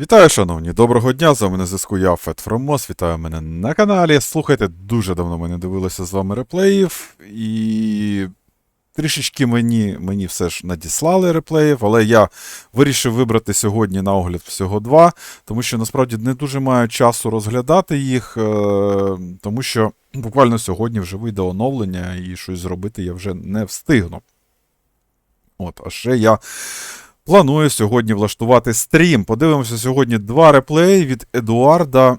Вітаю, шановні, доброго дня! З вами на зв'язку я, Фет Фромос. Вітаю мене на каналі. Слухайте, дуже давно ми не дивилися з вами реплеїв, і трішечки мені, мені все ж надіслали реплеїв, але я вирішив вибрати сьогодні на огляд всього два, тому що насправді не дуже маю часу розглядати їх, е, тому що буквально сьогодні вже вийде оновлення, і щось зробити я вже не встигну. От, а ще я Планую сьогодні влаштувати стрім. Подивимося сьогодні два реплеї від Едуарда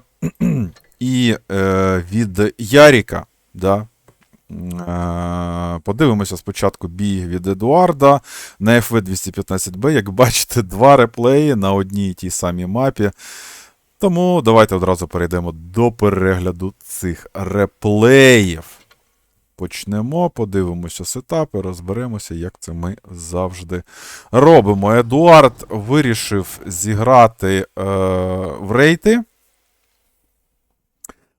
і е, від Яріка. Да? Е, подивимося спочатку бій від Едуарда на FV215B. Як бачите, два реплеї на одній і тій самій мапі. Тому давайте одразу перейдемо до перегляду цих реплеїв. Почнемо, подивимося сетапи, розберемося, як це ми завжди робимо. Едуард вирішив зіграти е, в рейти.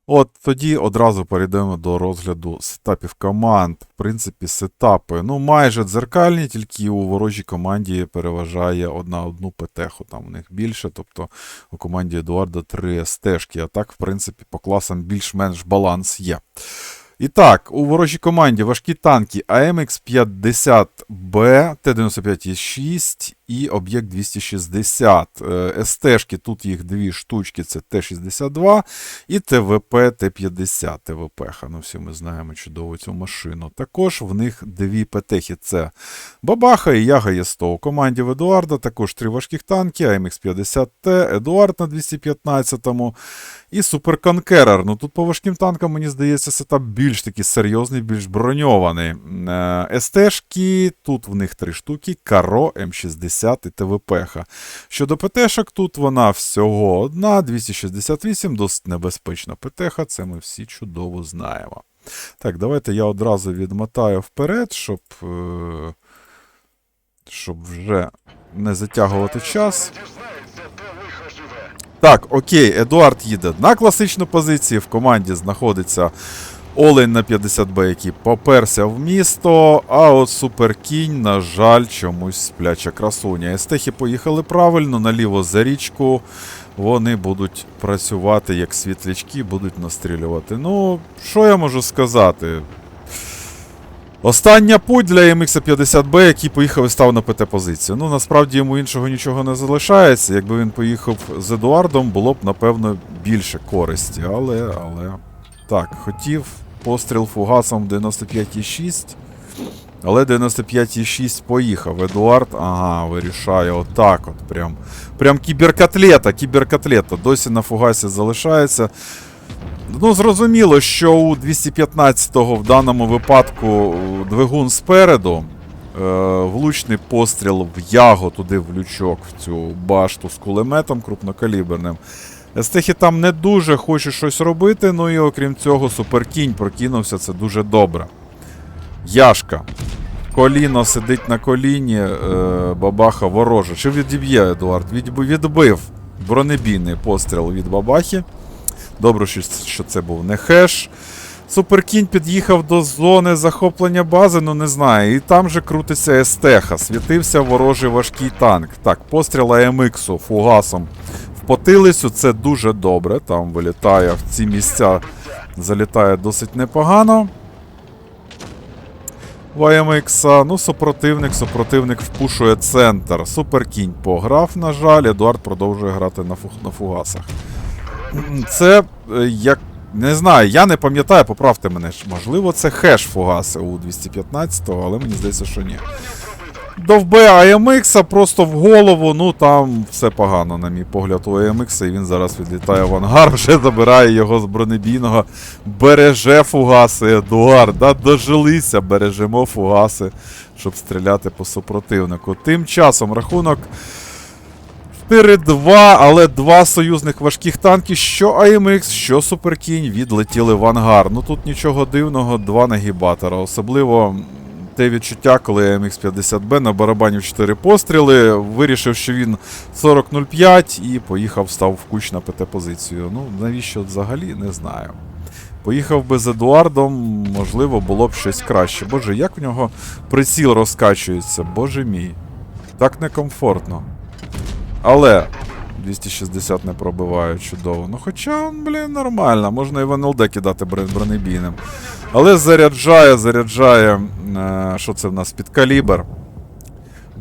От тоді одразу перейдемо до розгляду сетапів команд. В принципі, сетапи ну, майже дзеркальні, тільки у ворожій команді переважає одна одну петеху. Там у них більше, тобто у команді Едуарда три стежки. А так, в принципі, по класам більш-менш баланс є. І так, у ворожій команді важкі танки АМХ-50Б, Т-95Е6 і об'єкт 260. Е, СТшки, тут їх дві штучки, це Т-62 і ТВП Т-50. ТВП, ну всі ми знаємо чудово цю машину. Також в них дві ПТХи, це Бабаха і Яга Є100. У команді в Едуарда також три важких танки, АМХ-50Т, Едуард на 215-му і Суперконкерер. Ну тут по важким танкам, мені здається, сетап більш такий серйозний, більш броньований. Е, СТшки, тут в них три штуки, Каро, М60 і ТВПХ. Щодо ПТшок, тут вона всього одна, 268, досить небезпечна ПТХ, це ми всі чудово знаємо. Так, давайте я одразу відмотаю вперед, щоб, е, щоб вже не затягувати час. Так, окей, Едуард їде на класичну позицію. В команді знаходиться Олень на 50Б, який поперся в місто. А от Суперкінь, на жаль, чомусь спляча красуня. Естехи поїхали правильно, наліво за річку. Вони будуть працювати як світлячки, будуть настрілювати. Ну, що я можу сказати? Остання путь для MX-50B, який поїхав і став на ПТ-позицію. Ну, насправді йому іншого нічого не залишається. Якби він поїхав з Едуардом, було б, напевно, більше користі. Але, але. Так, хотів постріл фугасом 95,6. Але 95,6 поїхав. Едуард, ага, вирішає отак от. Прям, прям кіберкотлета, кіберкотлета. Досі на фугасі залишається. Ну, зрозуміло, що у 215-го в даному випадку двигун спереду. Е, влучний постріл в яго туди в лючок, в цю башту з кулеметом крупнокаліберним. Естехи там не дуже хоче щось робити, ну і окрім цього, суперкінь прокинувся, це дуже добре. Яшка. Коліно сидить на коліні, е, бабаха ворожа. Чи відіб'є Едуард? Відбив, бронебійний постріл від бабахи. Добре, що це був не хеш. Суперкінь під'їхав до зони захоплення бази, ну не знаю. І там же крутиться Естеха. Світився ворожий важкий танк. Так, постріл АМХ фугасом потилицю, це дуже добре. Там вилітає в ці місця, залітає досить непогано. В ну, супротивник, супротивник впушує центр. Суперкінь пограв, на жаль, Едуард продовжує грати на, фуг, на фугасах. Це е, як. Не знаю, я не пам'ятаю, поправте мене. Можливо, це хеш фугаси у 215-го, але мені здається, що ні. Довбе АМХ просто в голову, ну там все погано, на мій погляд, у АМХ, і він зараз відлітає в ангар, вже забирає його з бронебійного. Береже фугаси, Едуард, да, дожилися, бережемо фугаси, щоб стріляти по супротивнику. Тим часом рахунок. 4-2, але два союзних важких танки, що АМХ, що Суперкінь, відлетіли в ангар. Ну тут нічого дивного, два нагібатора. Особливо те відчуття, коли АМХ-50Б на барабанів 4 постріли, вирішив, що він 40-05 і поїхав, став в куч на ПТ-позицію. Ну, навіщо взагалі, не знаю. Поїхав би з Едуардом, можливо, було б щось краще. Боже, як в нього приціл розкачується, боже мій. Так некомфортно. Але 260 не пробиває, чудово. Ну хоча, блін, нормально, можна і в НЛД кидати бронебійним. Але заряджає, заряджає. Е, що це в нас? Під калібр.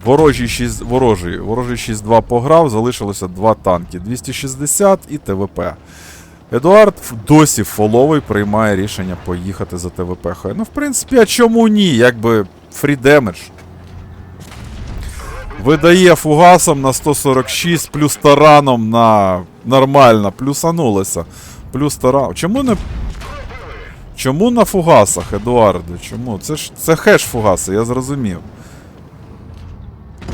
Ворожий 6, ворожий, ворожий 6-2 пограв, залишилося 2 танки. 260 і ТВП. Едуард досі фоловий приймає рішення поїхати за ТВП. Хай. Ну, в принципі, а чому ні? Якби фрі демедж. Видає фугасом на 146, плюс тараном на нормально, плюсанулося. Плюс таран. Чому не. Чому на фугасах, Едуарде? Чому? Це ж це хеш фугаси, я зрозумів.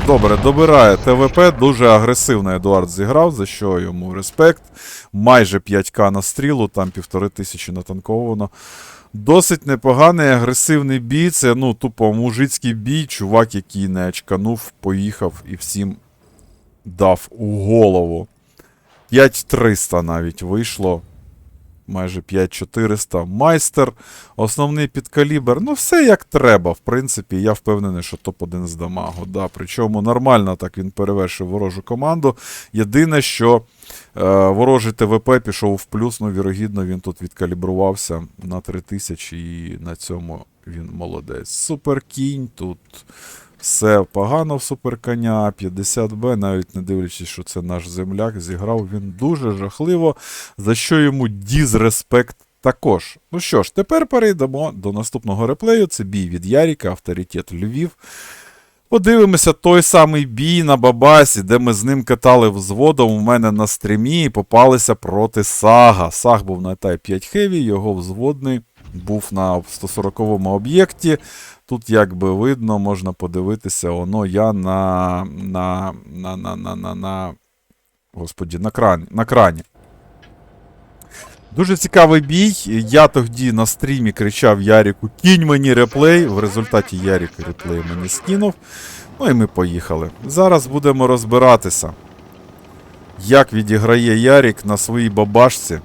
Добре, добирає ТВП. Дуже агресивно Едуард зіграв, за що йому респект. Майже 5к на стрілу, там півтори тисячі натанковано. Досить непоганий агресивний бій. Це ну, тупо мужицький бій. Чувак, який не очканув, поїхав і всім дав у голову. 5300 навіть вийшло. Майже 5400. Майстер, основний підкалібр. Ну, все як треба. В принципі, я впевнений, що топ-1 з дамагу. Да. Причому нормально так він перевершив ворожу команду. Єдине, що е, ворожий ТВП пішов в плюс, ну, вірогідно, він тут відкалібрувався на 3000 і на цьому він молодець. Суперкінь тут. Все погано в суперконя, 50Б, навіть не дивлячись, що це наш земляк, зіграв він дуже жахливо, за що йому дізреспект також. Ну що ж, тепер перейдемо до наступного реплею. Це бій від Яріка, авторитет Львів. Подивимося той самий бій на Бабасі, де ми з ним катали взводом у мене на стрімі і попалися проти Сага. Саг був на Type 5 Heavy, його взводний був на 140-му об'єкті. Тут, як би видно, можна подивитися, воно я на. на. на. на. на. на, на господі, на, крані, на крані. Дуже цікавий бій. Я тоді на стрімі кричав Яріку: кінь мені реплей. В результаті Ярік реплей мені скинув. Ну і ми поїхали. Зараз будемо розбиратися, як відіграє Ярік на своїй бабашці.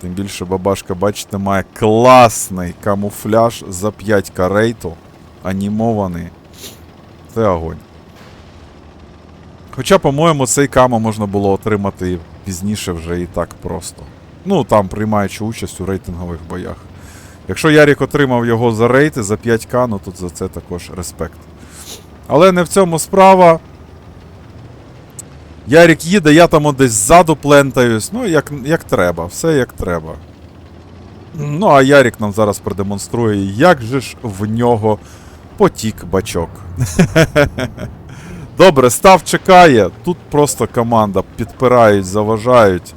Тим більше бабашка, бачите, має класний камуфляж за 5к рейту. Анімований. Це огонь. Хоча, по-моєму, цей камо можна було отримати пізніше вже і так просто. Ну, там приймаючи участь у рейтингових боях. Якщо Ярік отримав його за рейти, за 5к, ну тут за це також респект. Але не в цьому справа. Ярік їде, я там десь ззаду плентаюсь. Ну, як, як треба, все як треба. Ну, а Ярік нам зараз продемонструє, як же ж в нього потік бачок. Добре, став чекає. Тут просто команда підпирають, заважають.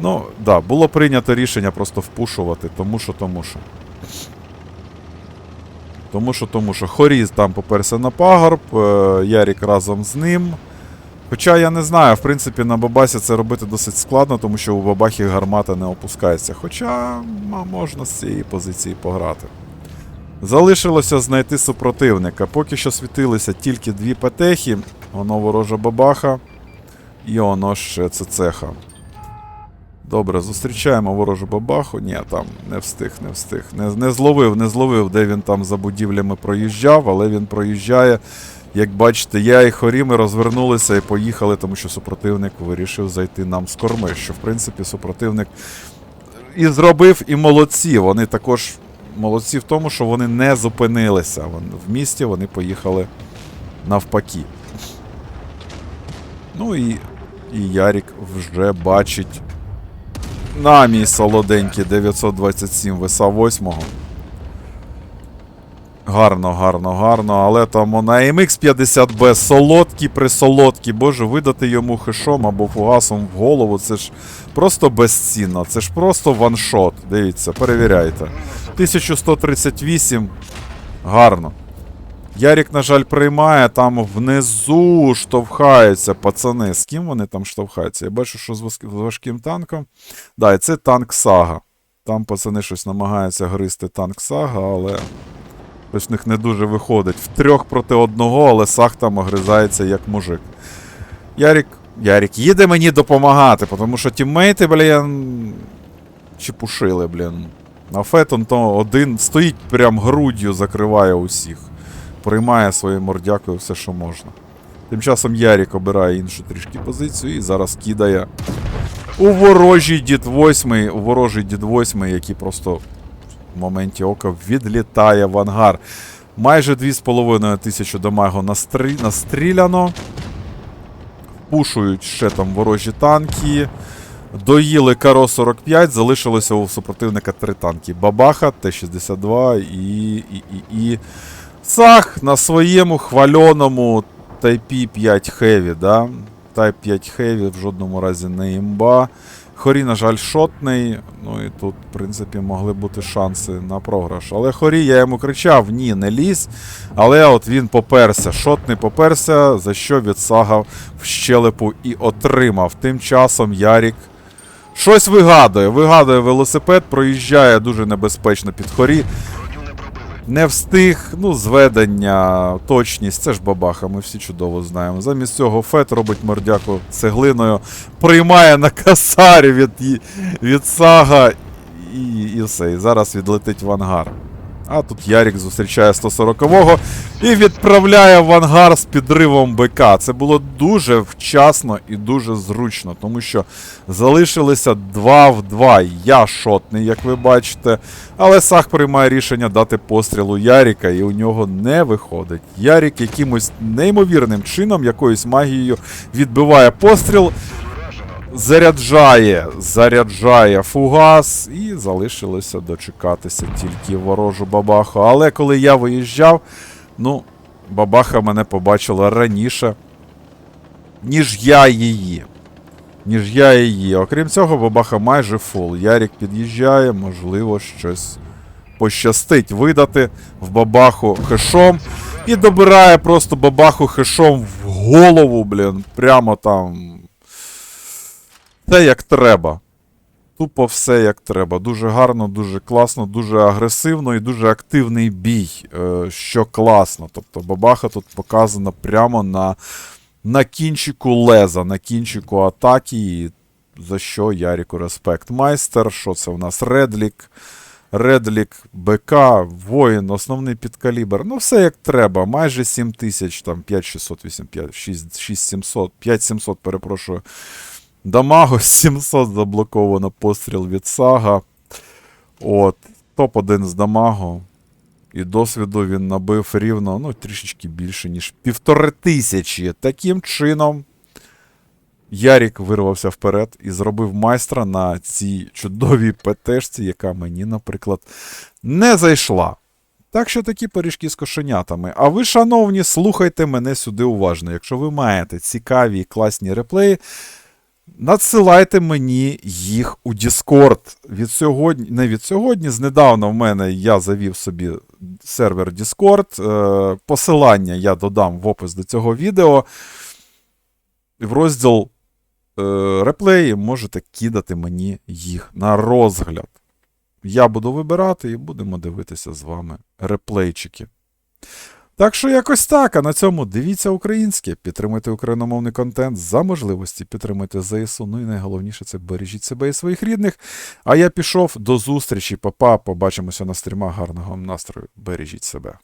Ну, да, було прийнято рішення просто впушувати, тому що, тому що. Тому що, тому що Хоріз там поперся на пагорб, е, Ярік разом з ним. Хоча я не знаю, в принципі, на Бабасі це робити досить складно, тому що у Бабахі гармата не опускається. Хоча можна з цієї позиції пограти. Залишилося знайти супротивника. Поки що світилися тільки дві петехи, воно ворожа бабаха і воно ще цеха. Добре, зустрічаємо ворожу бабаху. Ні, там не встиг, не встиг. Не, не зловив, не зловив, де він там за будівлями проїжджав, але він проїжджає. Як бачите, я і хорі ми розвернулися і поїхали, тому що супротивник вирішив зайти нам з корми. Що, в принципі, супротивник і зробив, і молодці. Вони також молодці в тому, що вони не зупинилися. В місті вони поїхали навпаки. Ну і, і Ярік вже бачить на мій солоденький 927 виса 8. Гарно, гарно, гарно, але там на MX 50B солодкі присолодкі. Боже, видати йому хешом або фугасом в голову. Це ж просто безцінно. Це ж просто ваншот. Дивіться, перевіряйте. 1138. Гарно. Ярік, на жаль, приймає, там внизу штовхаються пацани. З ким вони там штовхаються? Я бачу, що з важким танком. Да, і це танк Сага. Там пацани щось намагаються гризти танк Сага, але щось в них не дуже виходить. В трьох проти одного, але Саг там огризається як мужик. Ярік. Ярік їде мені допомагати, тому що тіммейти, блін. Чепушили, блін. А Фетон то один стоїть прям груддю, закриває усіх. Приймає своєю мордякою все, що можна. Тим часом Ярік обирає іншу трішки позицію і зараз кидає у ворожий дід 8, у ворожий дід 8, який просто в моменті ока відлітає в ангар. Майже 2,5 тисячі дамагу настрі... настріляно. Пушують ще там ворожі танки. Доїли Каро 45, залишилося у супротивника три танки. Бабаха, Т-62 і. і, і, і... Сах на своєму хвальоному Type 5 Heavy, да? Type 5 Heavy в жодному разі не імба. Хорі, на жаль, шотний. Ну і тут, в принципі, могли бути шанси на програш. Але Хорі, я йому кричав: ні, не лізь. Але от він поперся. Шотний поперся, за що відсагав в щелепу і отримав. Тим часом Ярік щось вигадує. Вигадує велосипед, проїжджає дуже небезпечно під хорі. Не встиг, ну, зведення, точність, це ж бабаха, ми всі чудово знаємо. Замість цього Фет робить мордяку цеглиною, приймає на касарі від, від сага і, і все. І зараз відлетить в ангар. А тут Ярік зустрічає 140-го і відправляє в ангар з підривом БК. Це було дуже вчасно і дуже зручно, тому що залишилися 2 в 2. Я шотний, як ви бачите. Але Сах приймає рішення дати пострілу Яріка, і у нього не виходить. Ярік якимось неймовірним чином, якоюсь магією відбиває постріл, заряджає, заряджає фугас, і залишилося дочекатися тільки ворожу бабаху. Але коли я виїжджав, ну, бабаха мене побачила раніше, ніж я її. Ніж я її. Окрім цього, бабаха майже фул. Ярік під'їжджає, можливо, щось пощастить видати в бабаху хешом. І добирає просто бабаху хешом в голову, блін. Прямо там. Все як треба. Тупо все як треба. Дуже гарно, дуже класно, дуже агресивно і дуже активний бій, е, що класно. Тобто бабаха тут показана прямо на, на кінчику леза, на кінчику атаки. За що Яріку респект. Майстер, що це у нас? Редлік. Редлік, БК, воїн, основний підкалібр. Ну, все як треба. Майже 7 тисяч, там 5600, 85, 6700, 5700, перепрошую. Дамаго 700 заблоковано постріл від Сага. От. Топ-1 з Дамаго. І досвіду він набив рівно, ну, трішечки більше, ніж півтори тисячі. Таким чином, Ярік вирвався вперед і зробив майстра на цій чудовій ПТшці, яка мені, наприклад, не зайшла. Так що такі пиріжки з кошенятами. А ви, шановні, слухайте мене сюди уважно. Якщо ви маєте цікаві і класні реплеї, надсилайте мені їх у Discord. Від сьогодні, не від сьогодні, знедавна в мене я завів собі сервер Discord. Е, посилання я додам в опис до цього відео. В розділ е, реплеї можете кидати мені їх на розгляд. Я буду вибирати і будемо дивитися з вами реплейчики. Так що якось так, а на цьому дивіться українське, підтримуйте україномовний контент за можливості, підтримуйте ЗСУ. Ну і найголовніше це бережіть себе і своїх рідних. А я пішов до зустрічі, папа. Побачимося на стрімах. Гарного настрою. Бережіть себе.